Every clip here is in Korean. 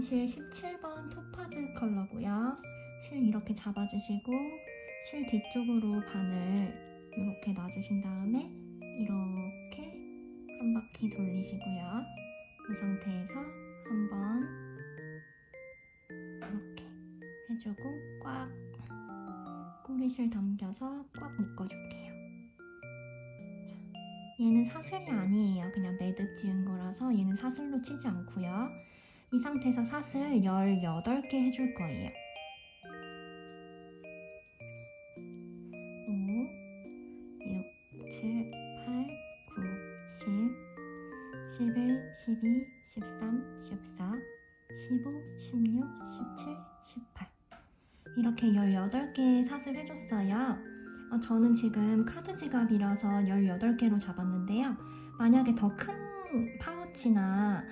실 17번 토파즈 컬러고요. 실 이렇게 잡아주시고 실 뒤쪽으로 바늘 이렇게 놔주신 다음에 이렇게 한 바퀴 돌리시고요. 이 상태에서 한번 이렇게 해주고 꽉 꼬리실 당겨서 꽉 묶어줄게요. 자, 얘는 사슬이 아니에요. 그냥 매듭 지은 거라서 얘는 사슬로 치지 않고요. 이 상태에서 사슬 18개 해줄 거예요. 5, 6, 7, 8, 9, 10, 11, 12, 13, 14, 15, 16, 17, 18 이렇게 18개 사슬 해줬어요. 어, 저는 지금 카드 지갑이라서 18개로 잡았는데요. 만약에 더 큰 파우치나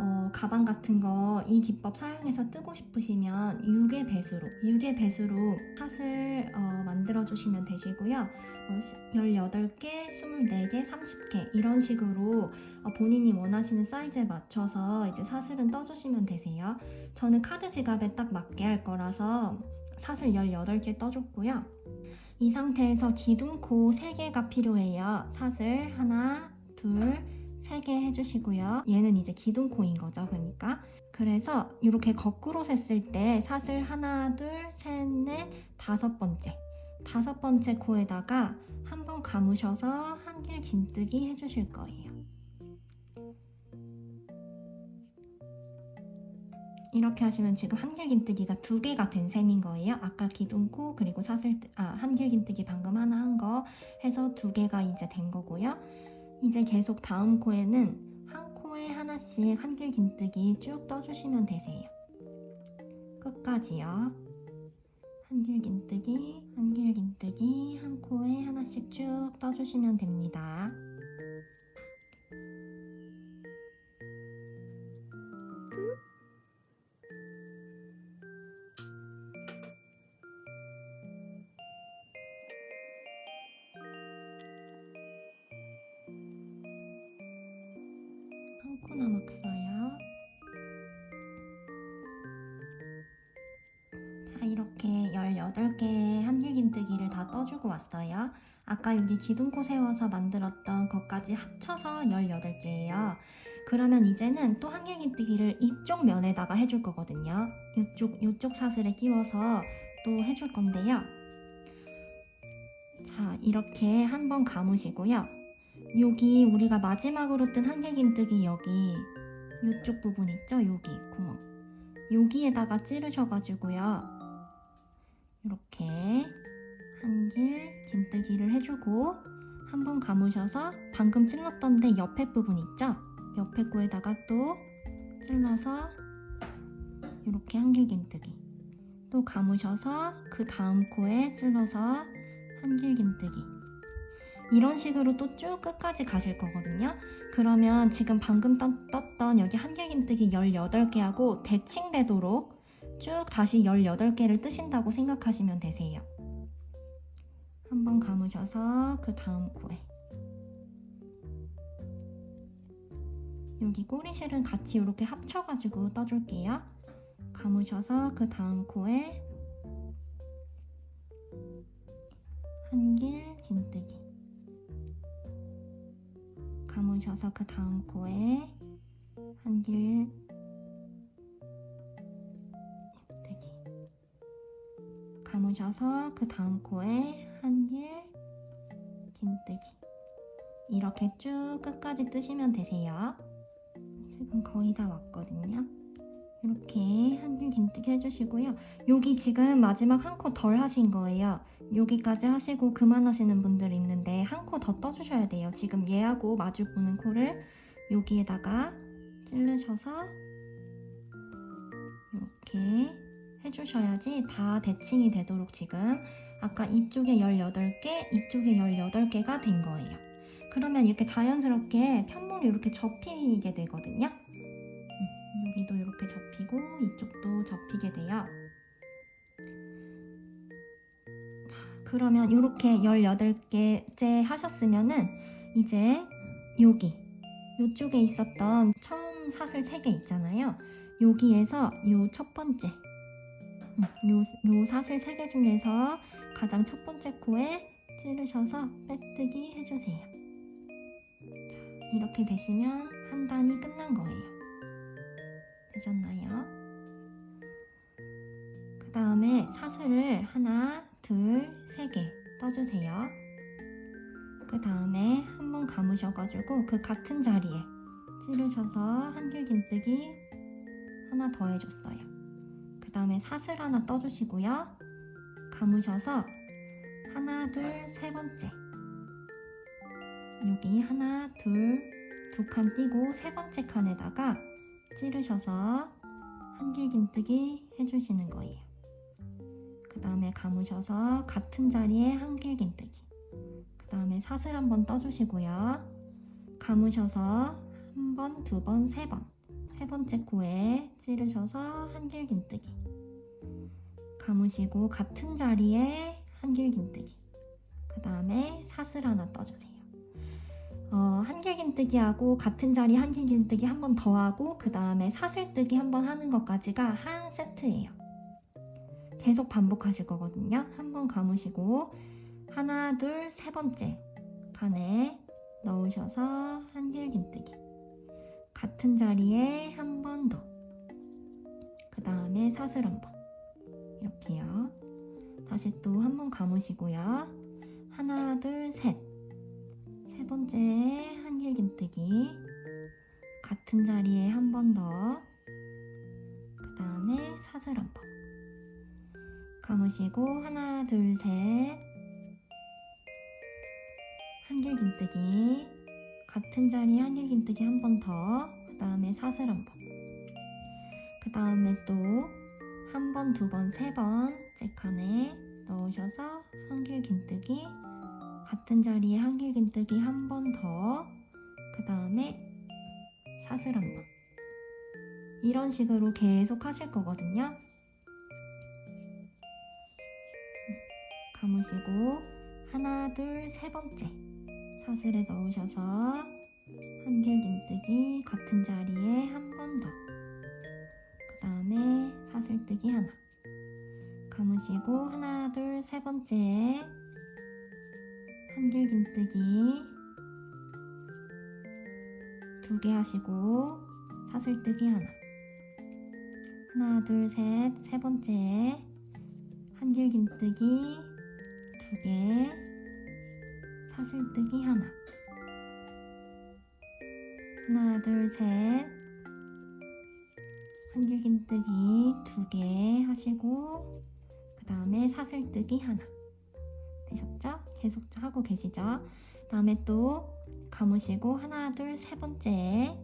어, 가방 같은 거 이 기법 사용해서 뜨고 싶으시면 6의 배수로, 6의 배수로 팥을 어, 만들어 주시면 되시고요. 어, 18개, 24개, 30개 이런 식으로 어, 본인이 원하시는 사이즈에 맞춰서 이제 사슬은 떠주시면 되세요. 저는 카드 지갑에 딱 맞게 할 거라서 사슬 18개 떠줬고요. 이 상태에서 기둥코 3개가 필요해요. 사슬 하나, 둘, 3개 해주시고요. 얘는 이제 기둥코인 거죠. 그러니까. 그래서 이렇게 거꾸로 셌을 때 사슬 하나, 둘, 셋, 넷, 다섯 번째. 다섯 번째 코에다가 한 번 감으셔서 한길 긴뜨기 해주실 거예요. 이렇게 하시면 지금 한길긴뜨기가 두 개가 된 셈인 거예요. 아까 기둥코 그리고 사슬 아 한길긴뜨기 방금 하나 한 거 해서 두 개가 이제 된 거고요. 이제 계속 다음 코에는 한 코에 하나씩 한길 긴뜨기 쭉 떠주시면 되세요. 끝까지요. 한길 긴뜨기, 한길 긴뜨기 한 코에 하나씩 쭉 떠주시면 됩니다. 자, 이렇게 18개의 한길긴뜨기를 다 떠주고 왔어요. 아까 여기 기둥코 세워서 만들었던 것까지 합쳐서 18개예요. 그러면 이제는 또 한길긴뜨기를 이쪽 면에다가 해줄 거거든요. 이쪽, 이쪽 사슬에 끼워서 또 해줄 건데요. 자, 이렇게 한번 감으시고요. 여기 우리가 마지막으로 뜬 한길긴뜨기 여기 이쪽 부분 있죠? 여기 구멍 여기에다가 찌르셔가지고요 이렇게 한 길 긴뜨기를 해주고 한 번 감으셔서 방금 찔렀던 데 옆에 부분 있죠? 옆에 코에다가 또 찔러서 이렇게 한 길 긴뜨기 또 감으셔서 그 다음 코에 찔러서 한 길 긴뜨기 이런 식으로 또 쭉 끝까지 가실 거거든요. 그러면 지금 방금 떴, 떴던 여기 한길긴뜨기 18개하고 대칭되도록 쭉 다시 18개를 뜨신다고 생각하시면 되세요. 한번 감으셔서 그 다음 코에 여기 꼬리실은 같이 이렇게 합쳐가지고 떠줄게요. 감으셔서 그 다음 코에 한길 긴뜨기 감으셔서 그 다음 코에 한길 감으셔서 그 다음 코에 한길 긴뜨기. 이렇게 쭉 끝까지 뜨시면 되세요. 지금 거의 다 왔거든요. 이렇게 한길 긴뜨기 해주시고요. 여기 지금 마지막 한 코 덜 하신 거예요. 여기까지 하시고 그만하시는 분들 있는데 한 코 더 떠주셔야 돼요. 지금 얘하고 마주 보는 코를 여기에다가 찌르셔서 이렇게 해주셔야지 다 대칭이 되도록 지금 아까 이쪽에 18개, 이쪽에 18개가 된 거예요. 그러면 이렇게 자연스럽게 편물이 이렇게 접히게 되거든요. 음, 여기도 이렇게 접히고 이쪽도 접히게 돼요. 그러면 이렇게 18개째 하셨으면은 이제 여기 이쪽에 있었던 처음 사슬 3개 있잖아요. 여기에서 요첫 번째 음, 요, 요 사슬 세 개 중에서 가장 첫 번째 코에 찌르셔서 빼뜨기 해주세요. 자, 이렇게 되시면 한 단이 끝난 거예요. 되셨나요? 그 다음에 사슬을 하나, 둘, 세 개 떠주세요. 그 다음에 한 번 감으셔가지고 그 같은 자리에 찌르셔서 한길긴뜨기 하나 더 해줬어요. 그 다음에 사슬 하나 떠주시고요. 감으셔서 하나, 둘, 세 번째. 여기 하나, 둘, 두 칸 띄고 세 번째 칸에다가 찌르셔서 한길긴뜨기 해주시는 거예요. 그 다음에 감으셔서 같은 자리에 한길긴뜨기. 그 다음에 사슬 한번 떠주시고요. 감으셔서 한 번, 두 번, 세 번. 세 번째 코에 찌르셔서 한길긴뜨기. 감으시고 같은 자리에 한길긴뜨기. 그 다음에 사슬 하나 떠주세요. 어, 한길긴뜨기하고 같은 자리 한길긴뜨기 한 번 더 하고 그 다음에 사슬뜨기 한 번 하는 것까지가 한 세트예요. 계속 반복하실 거거든요. 한 번 감으시고 하나, 둘, 세 번째 칸에 넣으셔서 한길긴뜨기. 같은 자리에 한 번 더. 그 다음에 사슬 한 번. 이렇게요. 다시 또 한 번 감으시고요. 하나, 둘, 셋. 세 번째 한길긴뜨기. 같은 자리에 한 번 더. 그 다음에 사슬 한 번. 감으시고 하나, 둘, 셋. 한길긴뜨기. 같은 자리에 한길긴뜨기 한 번 더. 그 다음에 사슬 한 번. 그 다음에 또 한 번, 두 번, 세 번째 칸에 넣으셔서 한길긴뜨기. 같은 자리에 한길긴뜨기 한 번 더. 그 다음에 사슬 한 번. 이런 식으로 계속 하실 거거든요. 감으시고 하나, 둘, 세 번째 사슬에 넣으셔서 한길긴뜨기 같은 자리에 한 번 더. 그 다음에 사슬뜨기 하나. 감으시고 하나, 둘, 세 번째 한길긴뜨기 두 개 하시고 사슬뜨기 하나. 하나, 둘, 셋, 세 번째 한길긴뜨기 두 개, 사슬뜨기 하나. 하나, 둘, 셋. 한길긴뜨기 두 개 하시고, 그 다음에 사슬뜨기 하나. 되셨죠? 계속 하고 계시죠? 그 다음에 또 감으시고, 하나, 둘, 세 번째.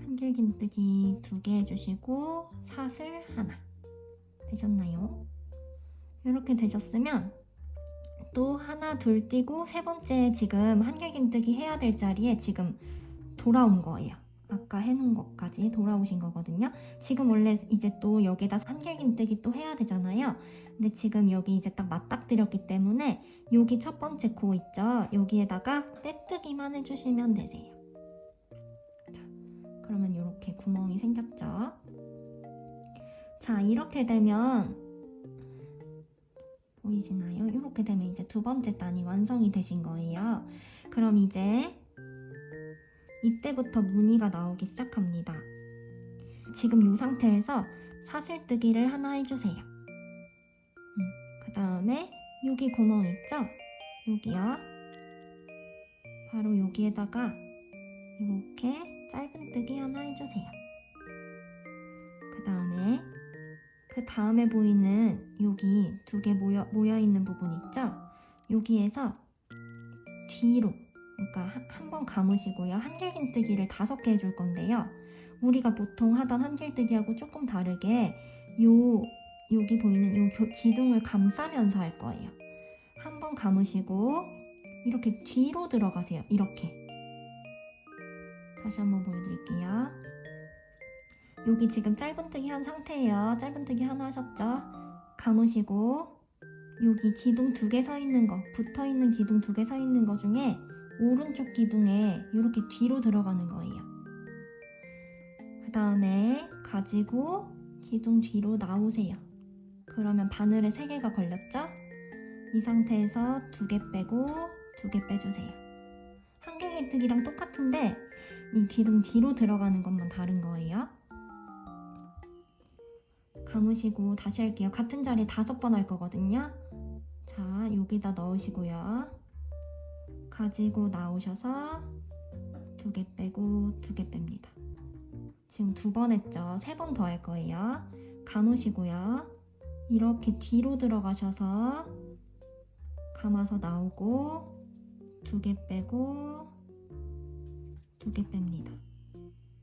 한길긴뜨기 두 개 해주시고, 사슬 하나. 되셨나요? 이렇게 되셨으면 또 하나 둘 띄고 세 번째 지금 한길긴뜨기 해야 될 자리에 지금 돌아온 거예요. 아까 해놓은 것까지 돌아오신 거거든요. 지금 원래 이제 또 여기다 한길긴뜨기 또 해야 되잖아요. 근데 지금 여기 이제 딱 맞닥뜨렸기 때문에 여기 첫 번째 코 있죠. 여기에다가 떼뜨기만 해주시면 되세요. 자, 그러면 이렇게 구멍이 생겼죠. 자, 이렇게 되면 보이시나요? 이렇게 되면 이제 두 번째 단이 완성이 되신 거예요. 그럼 이제 이때부터 무늬가 나오기 시작합니다. 지금 이 상태에서 사슬뜨기를 하나 해주세요. 음, 그 다음에 여기 구멍 있죠? 여기요. 바로 여기에다가 이렇게 짧은뜨기 하나 해주세요. 그 다음에 보이는 여기 두 개 모여, 모여 있는 부분 있죠? 여기에서 뒤로 그러니까 한 번 감으시고요. 한길긴뜨기를 다섯 개 해줄 건데요. 우리가 보통 하던 한길뜨기하고 조금 다르게 요 여기 보이는 요 교- 기둥을 감싸면서 할 거예요. 한 번 감으시고 이렇게 뒤로 들어가세요. 이렇게 다시 한번 보여드릴게요. 여기 지금 짧은뜨기 한 상태예요. 짧은뜨기 하나 하셨죠? 감으시고 여기 기둥 두 개 서 있는 거, 붙어 있는 기둥 두 개 서 있는 거 중에 오른쪽 기둥에 이렇게 뒤로 들어가는 거예요. 그 다음에 가지고 기둥 뒤로 나오세요. 그러면 바늘에 3개가 걸렸죠? 이 상태에서 두 개 빼고 두 개 빼주세요. 한길기뜨기랑 똑같은데 이 기둥 뒤로 들어가는 것만 다른 거예요. 감으시고 다시 할게요. 같은 자리 다섯 번 할 거거든요. 자, 여기다 넣으시고요. 가지고 나오셔서 두 개 빼고 두 개 뺍니다. 지금 두 번 했죠. 세 번 더 할 거예요. 감으시고요. 이렇게 뒤로 들어가셔서 감아서 나오고 두 개 빼고 두 개 뺍니다.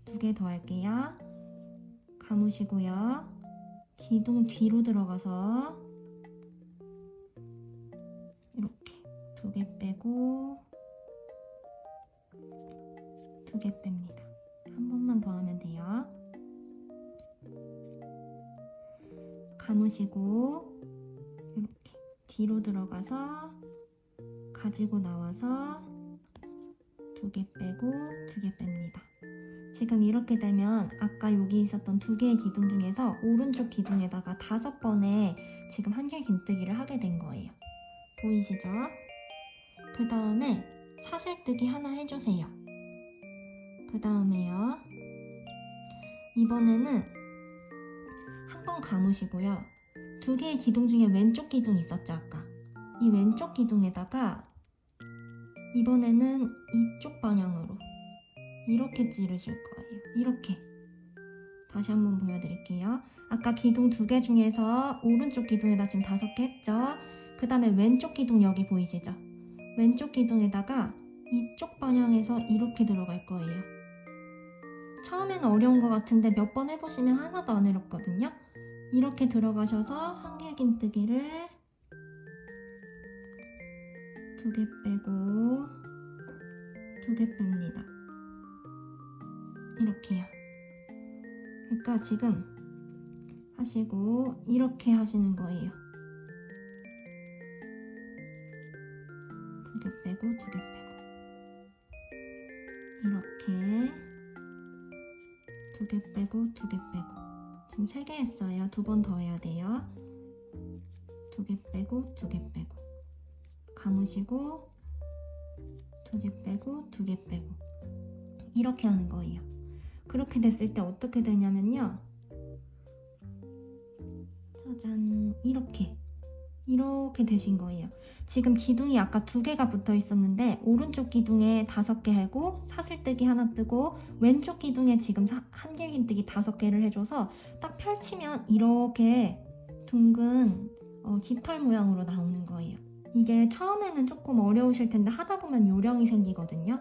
두 개 더 할게요. 감으시고요. 기둥 뒤로 들어가서 이렇게 두 개 빼고 두 개 뺍니다. 한 번만 더 하면 돼요. 감으시고 이렇게 뒤로 들어가서 가지고 나와서 두 개 빼고 두 개 뺍니다. 지금 이렇게 되면 아까 여기 있었던 두 개의 기둥 중에서 오른쪽 기둥에다가 다섯 번의 지금 한길 긴뜨기를 하게 된 거예요. 보이시죠? 그 다음에 사슬뜨기 하나 해주세요. 그 다음에요. 이번에는 한 번 감으시고요. 두 개의 기둥 중에 왼쪽 기둥 있었죠, 아까. 이 왼쪽 기둥에다가 이번에는 이쪽 방향으로 이렇게 찌르실 거예요. 이렇게. 다시 한번 보여드릴게요. 아까 기둥 두 개 중에서 오른쪽 기둥에다 지금 다섯 개 했죠? 그 다음에 왼쪽 기둥 여기 보이시죠? 왼쪽 기둥에다가 이쪽 방향에서 이렇게 들어갈 거예요. 처음에는 어려운 것 같은데 몇 번 해보시면 하나도 안 어렵거든요. 이렇게 들어가셔서 한길긴뜨기를 두 개 빼고 두 개 뺍니다. 이렇게요. 그러니까 지금 하시고 이렇게 하시는 거예요. 두 개 빼고 두 개 빼고 이렇게 두 개 빼고 두 개 빼고 지금 세 개 했어요. 두 번 더 해야 돼요. 두 개 빼고 두 개 빼고 감으시고 두 개 빼고 두 개 빼고 이렇게 하는 거예요. 그렇게 됐을 때 어떻게 되냐면요. 짜잔 이렇게 이렇게 되신 거예요. 지금 기둥이 아까 두 개가 붙어 있었는데 오른쪽 기둥에 다섯 개 하고 사슬뜨기 하나 뜨고 왼쪽 기둥에 지금 한길긴뜨기 다섯 개를 해줘서 딱 펼치면 이렇게 둥근 어, 깃털 모양으로 나오는 거예요. 이게 처음에는 조금 어려우실 텐데 하다 보면 요령이 생기거든요.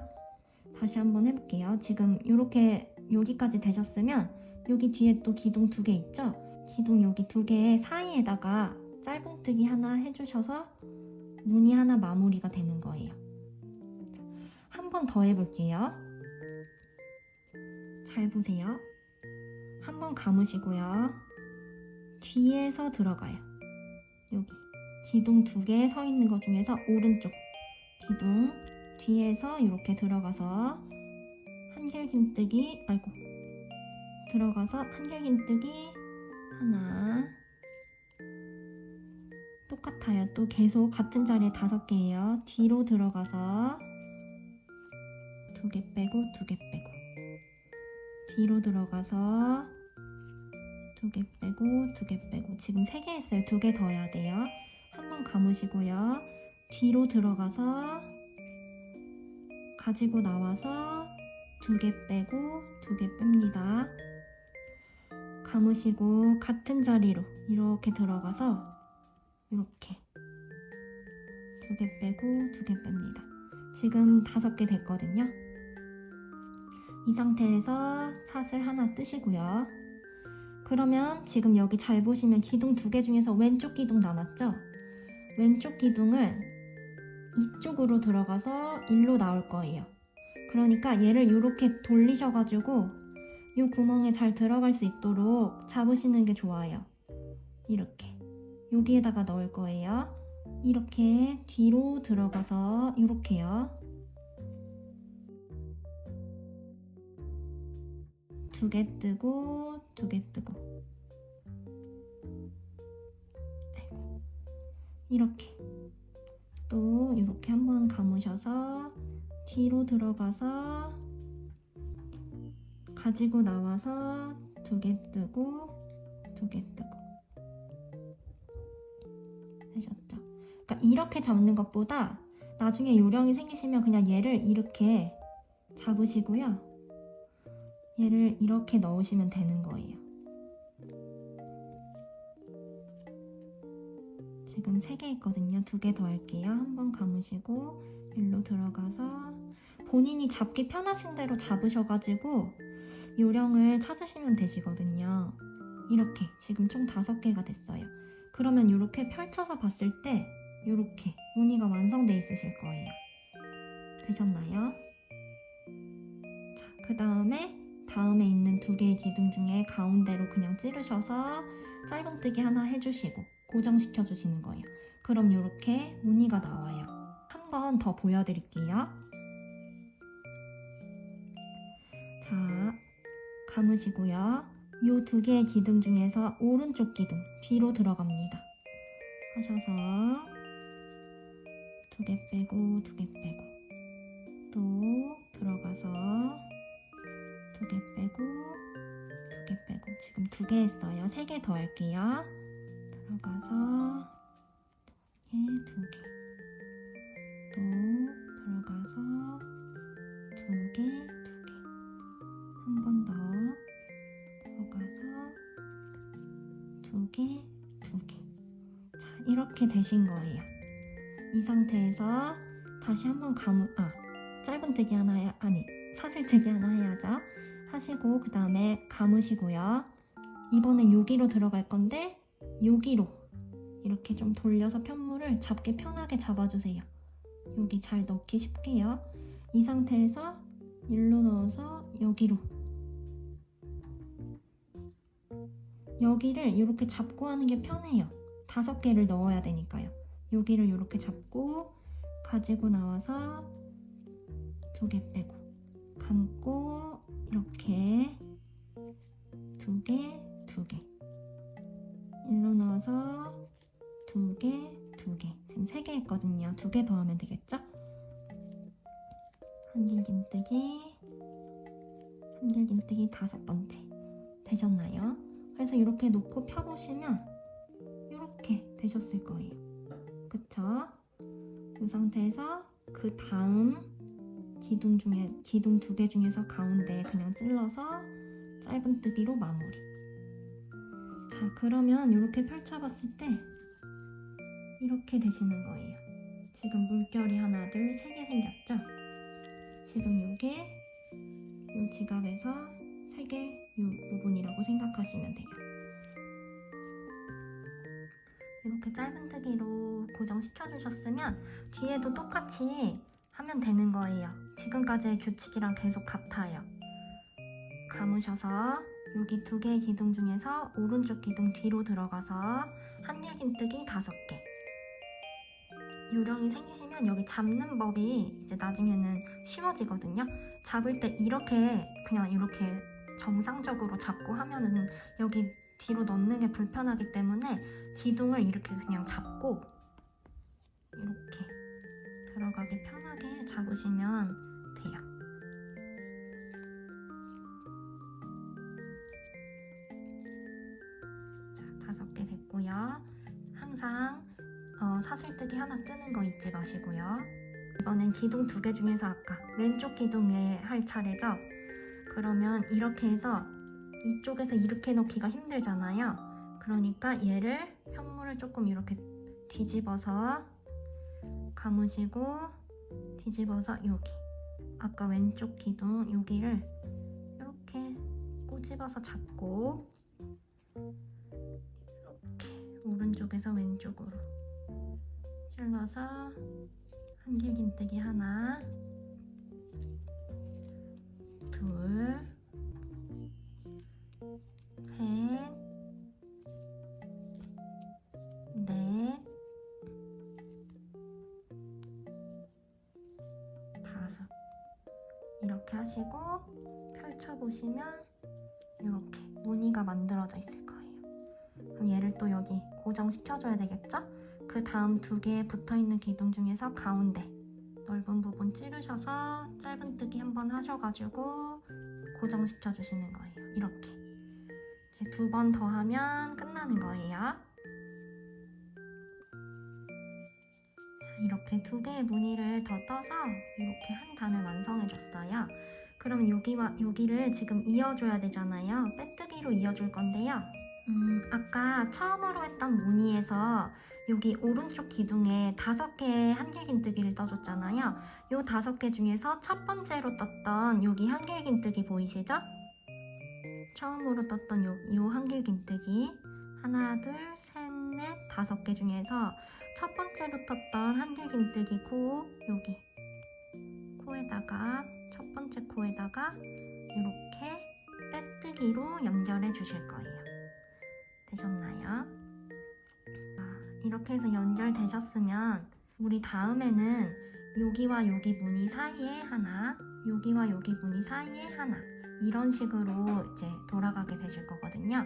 다시 한번 해볼게요. 지금 이렇게 여기까지 되셨으면 여기 뒤에 또 기둥 두 개 있죠? 기둥 여기 두개 사이에다가 짧은뜨기 하나 해주셔서 무늬 하나 마무리가 되는 거예요. 한 번 더 해볼게요. 잘 보세요. 한 번 감으시고요. 뒤에서 들어가요. 여기 기둥 두 개 서 있는 것 중에서 오른쪽 기둥 뒤에서 이렇게 들어가서 한길긴뜨기 아이고 들어가서 한길긴뜨기 하나 똑같아요. 또 계속 같은 자리에 다섯 개예요. 뒤로 들어가서 두 개 빼고 두 개 빼고 뒤로 들어가서 두 개 빼고 두 개 빼고 지금 세 개 했어요. 두 개 더 해야 돼요. 한번 감으시고요. 뒤로 들어가서 가지고 나와서 두 개 빼고 두 개 뺍니다. 감으시고 같은 자리로 이렇게 들어가서 이렇게 두 개 빼고 두 개 뺍니다. 지금 다섯 개 됐거든요. 이 상태에서 사슬 하나 뜨시고요. 그러면 지금 여기 잘 보시면 기둥 두 개 중에서 왼쪽 기둥 남았죠? 왼쪽 기둥을 이쪽으로 들어가서 일로 나올 거예요. 그러니까 얘를 이렇게 돌리셔가지고 이 구멍에 잘 들어갈 수 있도록 잡으시는 게 좋아요. 이렇게. 여기에다가 넣을 거예요. 이렇게 뒤로 들어가서 이렇게요. 두 개 뜨고 두 개 뜨고 이렇게 또 이렇게 한번 감으셔서 뒤로 들어가서 가지고 나와서 두 개 뜨고 두 개 뜨고 되셨죠? 그러니까 이렇게 잡는 것보다 나중에 요령이 생기시면 그냥 얘를 이렇게 잡으시고요. 얘를 이렇게 넣으시면 되는 거예요. 지금 세개 있거든요. 두 개 더 할게요. 한번 감으시고 일로 들어가서 본인이 잡기 편하신 대로 잡으셔가지고 요령을 찾으시면 되시거든요. 이렇게 지금 총 다섯 개가 됐어요. 그러면 이렇게 펼쳐서 봤을 때 이렇게 무늬가 완성돼 있으실 거예요. 되셨나요? 자, 그 다음에 다음에 있는 두 개의 기둥 중에 가운데로 그냥 찌르셔서 짧은뜨기 하나 해주시고 고정시켜 주시는 거예요. 그럼 이렇게 무늬가 나와요. 한 번 더 보여드릴게요. 자, 감으시고요. 이 두 개의 기둥 중에서 오른쪽 기둥 뒤로 들어갑니다. 하셔서 두 개 빼고 두 개 빼고 또 들어가서 두 개 빼고 두 개 빼고 지금 두 개 했어요. 세 개 더 할게요. 들어가서 얘두 개. 이렇게 되신 거예요. 이 상태에서 다시 한번 감을, 아, 짧은뜨기 하나 해, 아니, 사슬뜨기 하나 해야죠. 하시고, 그 다음에 감으시고요. 이번엔 여기로 들어갈 건데, 여기로 이렇게 좀 돌려서 편물을 잡기 편하게 잡아주세요. 여기 잘 넣기 쉽게요. 이 상태에서 일로 넣어서 여기로 여기를 이렇게 잡고 하는 게 편해요. 다섯 개를 넣어야 되니까요. 여기를 이렇게 잡고 가지고 나와서 두 개 빼고 감고 이렇게 두 개, 두 개. 일로 넣어서 두 개, 두 개. 지금 세 개 했거든요. 두 개 더 하면 되겠죠? 한길김뜨기, 한길김뜨기 다섯 번째. 되셨나요? 그래서 이렇게 놓고 펴보시면 되셨을 거예요. 그쵸? 이 상태에서 그 다음 기둥 중에 기둥 두 개 중에서 가운데 그냥 찔러서 짧은뜨기로 마무리. 자, 그러면 이렇게 펼쳐봤을 때 이렇게 되시는 거예요. 지금 물결이 하나, 둘, 세 개 생겼죠? 지금 이게 이 지갑에서 세개이 부분이라고 생각하시면 돼요. 이렇게 짧은뜨기로 고정시켜 주셨으면 뒤에도 똑같이 하면 되는 거예요. 지금까지의 규칙이랑 계속 같아요. 감으셔서 여기 두 개의 기둥 중에서 오른쪽 기둥 뒤로 들어가서 한길긴뜨기 다섯 개. 요령이 생기시면 여기 잡는 법이 이제 나중에는 쉬워지거든요. 잡을 때 이렇게 그냥 이렇게 정상적으로 잡고 하면은 여기 뒤로 넣는 게 불편하기 때문에 기둥을 이렇게 그냥 잡고 이렇게 들어가기 편하게 잡으시면 돼요. 자, 다섯 개 됐고요. 항상 어, 사슬뜨기 하나 뜨는 거 잊지 마시고요. 이번엔 기둥 두 개 중에서 아까 왼쪽 기둥에 할 차례죠. 그러면 이렇게 해서 이쪽에서 이렇게 넣기가 힘들잖아요. 그러니까 얘를 현물을 조금 이렇게 뒤집어서 감으시고 뒤집어서 여기 아까 왼쪽 기둥 여기를 이렇게 꼬집어서 잡고 이렇게 오른쪽에서 왼쪽으로 찔러서 한길긴뜨기 하나 둘 하시고 펼쳐보시면 이렇게 무늬가 만들어져 있을 거예요. 그럼 얘를 또 여기 고정시켜줘야 되겠죠? 그 다음 두 개에 붙어 있는 기둥 중에서 가운데 넓은 부분 찌르셔서 짧은뜨기 한번 하셔가지고 고정시켜 주시는 거예요. 이렇게 이제 두 번 더 하면 끝나는 거예요. 자, 이렇게 두 개의 무늬를 더 떠서 이렇게 한 단을 완성해 줬어요. 그럼 여기와 여기를 지금 이어줘야 되잖아요. 빼뜨기로 이어줄 건데요. 음, 아까 처음으로 했던 무늬에서 여기 오른쪽 기둥에 다섯 개의 한길긴뜨기를 떠줬잖아요. 요 다섯 개 중에서 첫 번째로 떴던 여기 한길긴뜨기 보이시죠? 처음으로 떴던 요, 요 한길긴뜨기 하나, 둘, 셋, 넷, 다섯 개 중에서 첫 번째로 떴던 한길긴뜨기 코 여기 코에다가 첫 번째 코에다가 이렇게 빼뜨기로 연결해 주실 거예요. 되셨나요? 아, 이렇게 해서 연결되셨으면 우리 다음에는 여기와 여기 무늬 사이에 하나, 여기와 여기 무늬 사이에 하나 이런 식으로 이제 돌아가게 되실 거거든요.